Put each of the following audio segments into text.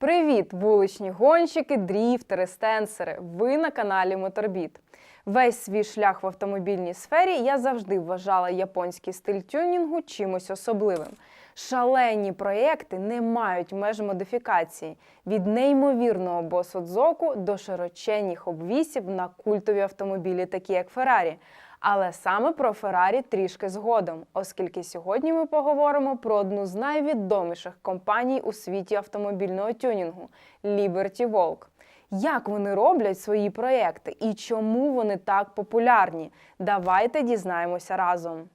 Привіт, вуличні гонщики, дріфтери, стенсери. Ви на каналі Моторбіт. Весь свій шлях в автомобільній сфері я завжди вважала японський стиль тюнінгу чимось особливим. Шалені проєкти не мають меж модифікації від неймовірного босодзоку до широченних обвісів на культові автомобілі, такі як Феррарі. Але саме про Феррарі трішки згодом, оскільки сьогодні ми поговоримо про одну з найвідоміших компаній у світі автомобільного тюнінгу Liberty Walk. Як вони роблять свої проекти і чому вони так популярні? Давайте дізнаємося разом.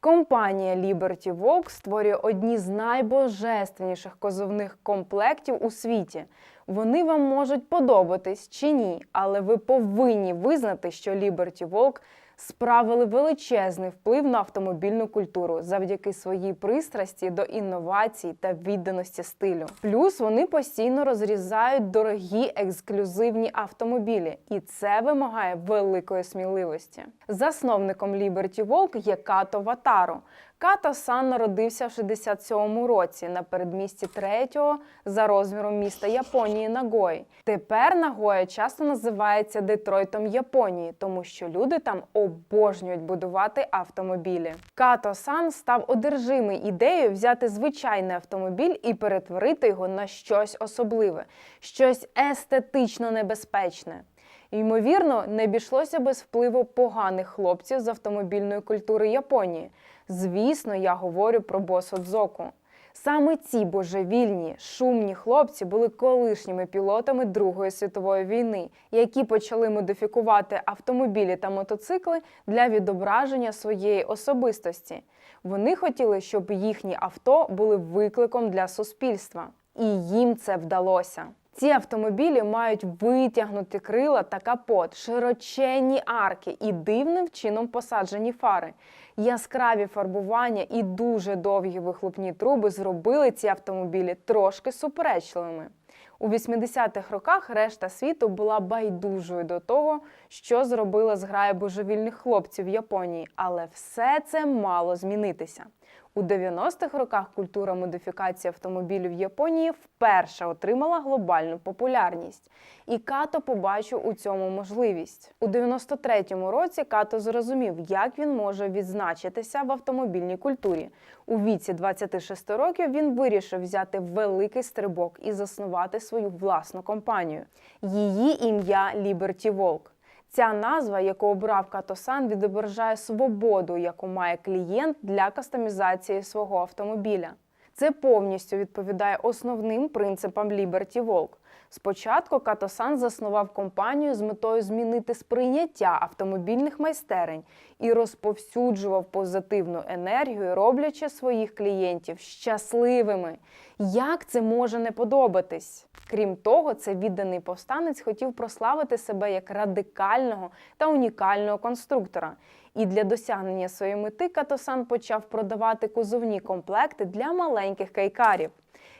Компанія Liberty Walk створює одні з найбожественніших козовних комплектів у світі. Вони вам можуть подобатись чи ні, але ви повинні визнати, що Liberty Walk справили величезний вплив на автомобільну культуру завдяки своїй пристрасті до інновацій та відданості стилю. Плюс вони постійно розрізають дорогі ексклюзивні автомобілі, і це вимагає великої сміливості. Засновником Liberty Walk є Като Ватаро. Като Сан народився в 67-му році на передмісті третього за розміром міста Японії Нагої. Тепер Нагоя часто називається Детройтом Японії, тому що люди там обожнюють будувати автомобілі. Като Сан став одержимий ідеєю взяти звичайний автомобіль і перетворити його на щось особливе, щось естетично небезпечне. Ймовірно, не обійшлося без впливу поганих хлопців з автомобільної культури Японії. Звісно, я говорю про Босодзоку. Саме ці божевільні, шумні хлопці були колишніми пілотами Другої світової війни, які почали модифікувати автомобілі та мотоцикли для відображення своєї особистості. Вони хотіли, щоб їхні авто були викликом для суспільства, і їм це вдалося. Ці автомобілі мають витягнуті крила та капот, широченні арки і дивним чином посаджені фари. Яскраві фарбування і дуже довгі вихлопні труби зробили ці автомобілі трошки суперечливими. У 80-х роках решта світу була байдужою до того, що зробила зграя божевільних хлопців в Японії, але все це мало змінитися. У 90-х роках культура модифікації автомобілів Японії вперше отримала глобальну популярність, і Като побачив у цьому можливість. У 93-му році Като зрозумів, як він може відзначитися в автомобільній культурі. У віці 26 років він вирішив взяти великий стрибок і заснувати свою власну компанію. Її ім'я Liberty Walk. Ця назва, яку обрав Катосан, відображає свободу, яку має клієнт для кастомізації свого автомобіля. Це повністю відповідає основним принципам Liberty Walk. Спочатку Катосан заснував компанію з метою змінити сприйняття автомобільних майстерень і розповсюджував позитивну енергію, роблячи своїх клієнтів щасливими. Як це може не подобатись? Крім того, це відданий повстанець хотів прославити себе як радикального та унікального конструктора. І для досягнення своєї мети Катосан почав продавати кузовні комплекти для маленьких кайкарів.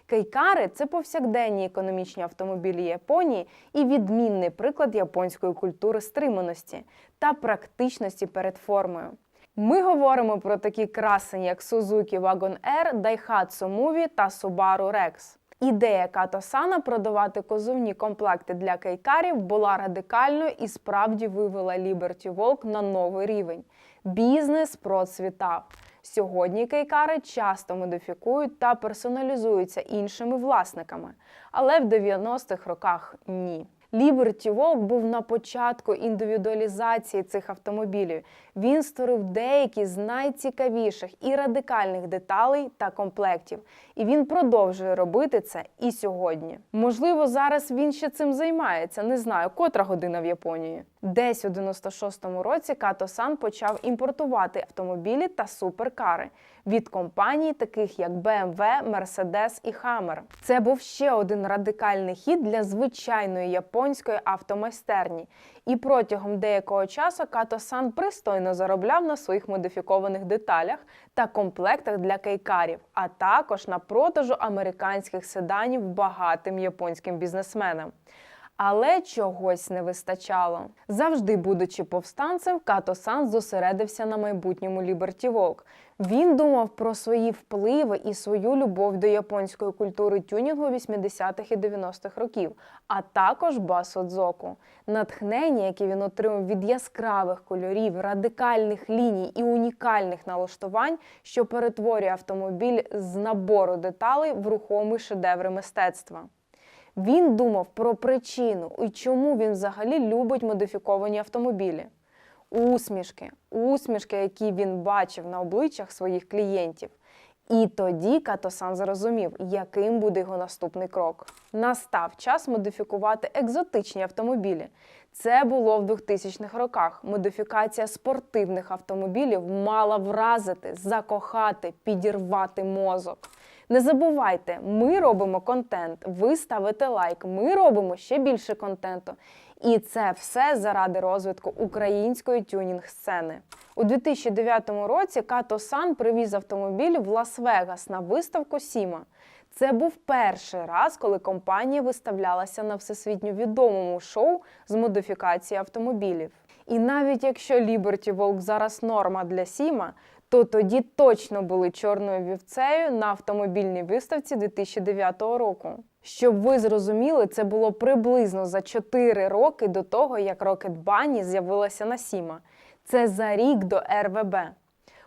Кейкари це повсякденні економічні автомобілі Японії і відмінний приклад японської культури стриманості та практичності перед формою. Ми говоримо про такі красені, як Suzuki Wagon R, Daihatsu Movie та Subaru Rex. Ідея Катосана продавати козовні комплекти для кейкарів була радикальною і справді вивела Liberty Walk на новий рівень. Бізнес процвітав. Сьогодні кейкари часто модифікують та персоналізуються іншими власниками, але в 90-х роках ні. Liberty Walk був на початку індивідуалізації цих автомобілів. Він створив деякі з найцікавіших і радикальних деталей та комплектів. І він продовжує робити це і сьогодні. Можливо, зараз він ще цим займається. Не знаю, котра година в Японії. Десь у 96-му році Като Сан почав імпортувати автомобілі та суперкари від компаній, таких як BMW, Mercedes і Hammer. Це був ще один радикальний хід для звичайної японської автомайстерні. І протягом деякого часу Като Сан пристойно заробляв на своїх модифікованих деталях та комплектах для кейкарів, а також на продажу американських седанів багатим японським бізнесменам. Але чогось не вистачало. Завжди, будучи повстанцем, Като Сан зосередився на майбутньому Ліберті Волк. Він думав про свої впливи і свою любов до японської культури тюнінгу 80-х і 90-х років, а також басодзоку. Натхнення, яке він отримав від яскравих кольорів, радикальних ліній і унікальних налаштувань, що перетворює автомобіль з набору деталей в рухомий шедевр мистецтва. Він думав про причину і чому він взагалі любить модифіковані автомобілі. Усмішки, усмішки, які він бачив на обличчях своїх клієнтів. І тоді Катосан зрозумів, яким буде його наступний крок. Настав час модифікувати екзотичні автомобілі. Це було в 2000-х роках. Модифікація спортивних автомобілів мала вразити, закохати, підірвати мозок. Не забувайте, ми робимо контент, ви ставите лайк, ми робимо ще більше контенту. І це все заради розвитку української тюнінг-сцени. У 2009 році Като Сан привіз автомобіль в Лас-Вегас на виставку Сіма. Це був перший раз, коли компанія виставлялася на всесвітньо відомому шоу з модифікації автомобілів. І навіть якщо Liberty Волк зараз норма для Сіма, то тоді точно були чорною вівцею на автомобільній виставці 2009 року. Щоб ви зрозуміли, це було приблизно за 4 роки до того, як Rocket Bunny з'явилася на Сіма. Це за рік до РВБ.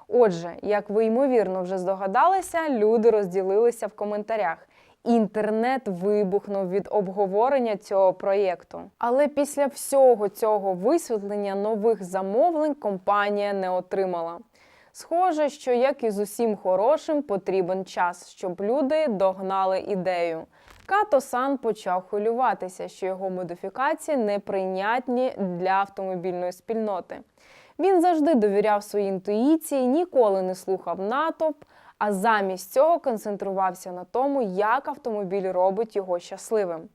Отже, як ви ймовірно вже здогадалися, люди розділилися в коментарях. Інтернет вибухнув від обговорення цього проєкту. Але після всього цього висвітлення нових замовлень компанія не отримала. Схоже, що як і з усім хорошим, потрібен час, щоб люди догнали ідею. Като Сан почав хвилюватися, що його модифікації неприйнятні для автомобільної спільноти. Він завжди довіряв своїй інтуїції, ніколи не слухав натовп, а замість цього концентрувався на тому, як автомобіль робить його щасливим.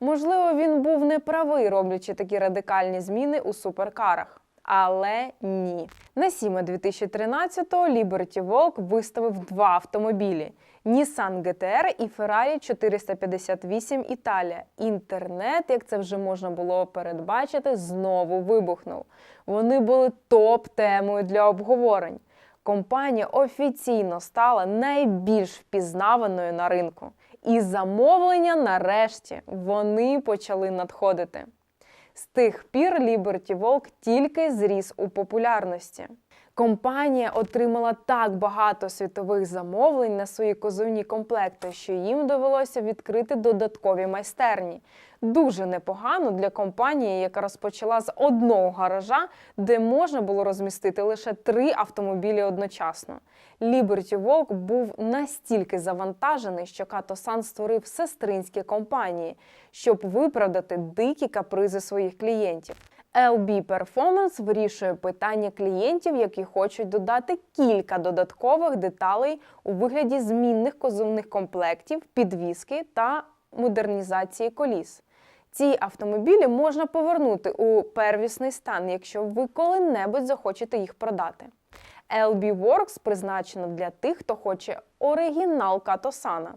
Можливо, він був неправий, роблячи такі радикальні зміни у суперкарах. Але ні. На Сіма 2013-го Liberty Волк виставив два автомобілі: Nissan GTR і Ferrari 458 Італія. Інтернет, як це вже можна було передбачити, знову вибухнув. Вони були топ-темою для обговорень. Компанія офіційно стала найбільш впізнаваною на ринку. І замовлення нарешті вони почали надходити. З тих пір Liberty Волк тільки зріс у популярності. Компанія отримала так багато світових замовлень на свої козовні комплекти, що їм довелося відкрити додаткові майстерні. Дуже непогано для компанії, яка розпочала з одного гаража, де можна було розмістити лише три автомобілі одночасно. Liberty Волк був настільки завантажений, що Като Сан створив сестринські компанії, щоб виправдати дикі капризи своїх клієнтів. LB Performance вирішує питання клієнтів, які хочуть додати кілька додаткових деталей у вигляді змінних козовних комплектів, підвіски та модернізації коліс. Ці автомобілі можна повернути у первісний стан, якщо ви коли-небудь захочете їх продати. LB Works призначено для тих, хто хоче оригінал Катосана.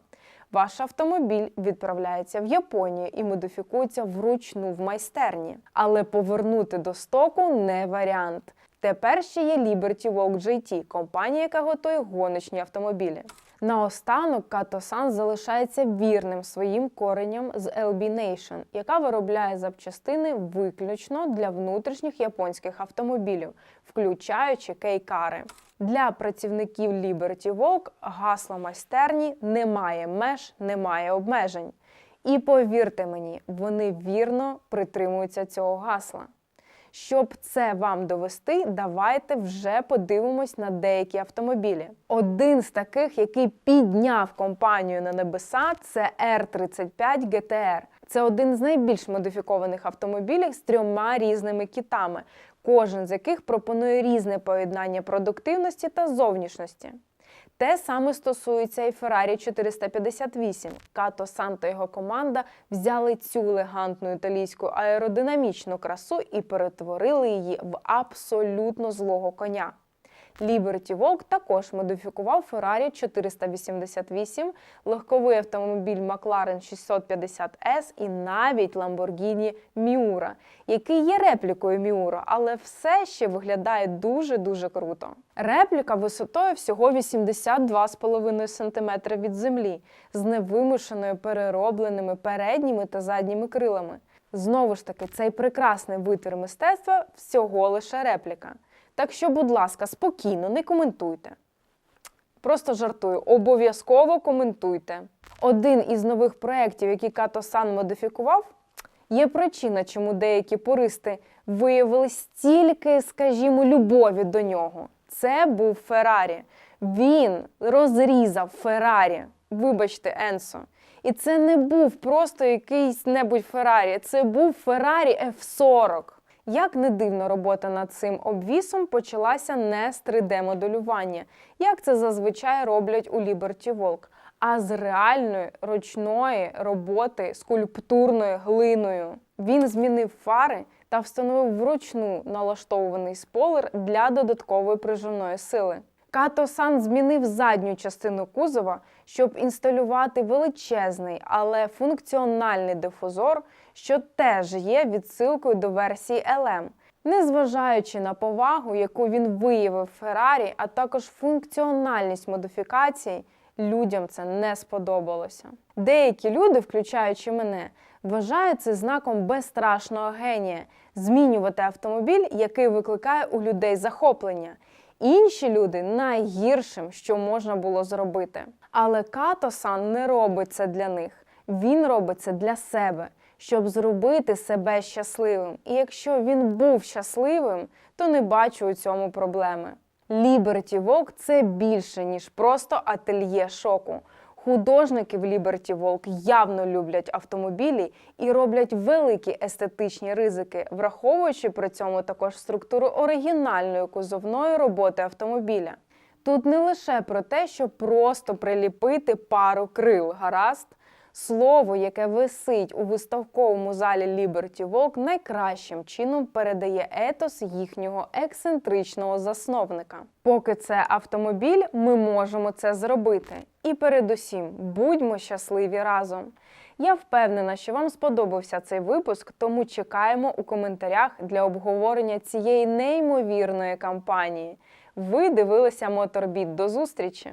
Ваш автомобіль відправляється в Японію і модифікується вручну в майстерні. Але повернути до стоку не варіант. Тепер ще є Liberty Walk GT, компанія, яка готує гоночні автомобілі. Наостанок Катосан залишається вірним своїм коренням з LB Nation, яка виробляє запчастини виключно для внутрішніх японських автомобілів, включаючи кейкари. Для працівників Liberty Walk гасло майстерні немає меж, немає обмежень. І повірте мені, вони вірно притримуються цього гасла. Щоб це вам довести, давайте вже подивимось на деякі автомобілі. Один з таких, який підняв компанію на небеса, це R35 GTR. Це один з найбільш модифікованих автомобілів з трьома різними кітами, кожен з яких пропонує різне поєднання продуктивності та зовнішності. Те саме стосується і Ferrari 458. Като Сан та його команда взяли цю елегантну італійську аеродинамічну красу і перетворили її в абсолютно злого коня. Liberty Walk також модифікував Ferrari 488, легковий автомобіль McLaren 650S і навіть Lamborghini Miura, який є реплікою Miura, але все ще виглядає дуже-дуже круто. Репліка висотою всього 82,5 см від землі, з невимушеною переробленими передніми та задніми крилами. Знову ж таки, цей прекрасний витвір мистецтва всього лише репліка. Так що, будь ласка, спокійно, не коментуйте. Просто жартую, обов'язково коментуйте. Один із нових проєктів, який Като Сан модифікував, є причина, чому деякі пористи виявили стільки, скажімо, любові до нього. Це був Феррарі. Він розрізав Феррарі. Вибачте, Енсо. І це не був просто якийсь небудь Феррарі, це був Феррарі F40. Як не дивно, робота над цим обвісом почалася не з 3D-моделювання, як це зазвичай роблять у Liberty Walk, а з реальної ручної роботи скульптурною глиною. Він змінив фари та встановив вручну налаштований сполер для додаткової приживної сили. Като Сан змінив задню частину кузова, щоб інсталювати величезний, але функціональний дифузор, що теж є відсилкою до версії LM. Незважаючи на повагу, яку він виявив Феррарі, а також функціональність модифікацій, людям це не сподобалося. Деякі люди, включаючи мене, вважають це знаком безстрашного генія змінювати автомобіль, який викликає у людей захоплення. Інші люди найгіршим, що можна було зробити. Але Като-сан не робить це для них. Він робить це для себе, щоб зробити себе щасливим. І якщо він був щасливим, то не бачу у цьому проблеми. Liberty Walk – це більше, ніж просто ательє шоку. Художники в Ліберті Волк явно люблять автомобілі і роблять великі естетичні ризики, враховуючи при цьому також структуру оригінальної кузовної роботи автомобіля. Тут не лише про те, що просто приліпити пару крил, гаразд. Слово, яке висить у виставковому залі Liberty Walk, найкращим чином передає етос їхнього ексцентричного засновника. Поки це автомобіль, ми можемо це зробити. І передусім, будьмо щасливі разом. Я впевнена, що вам сподобався цей випуск, тому чекаємо у коментарях для обговорення цієї неймовірної кампанії. Ви дивилися Моторбіт. До зустрічі!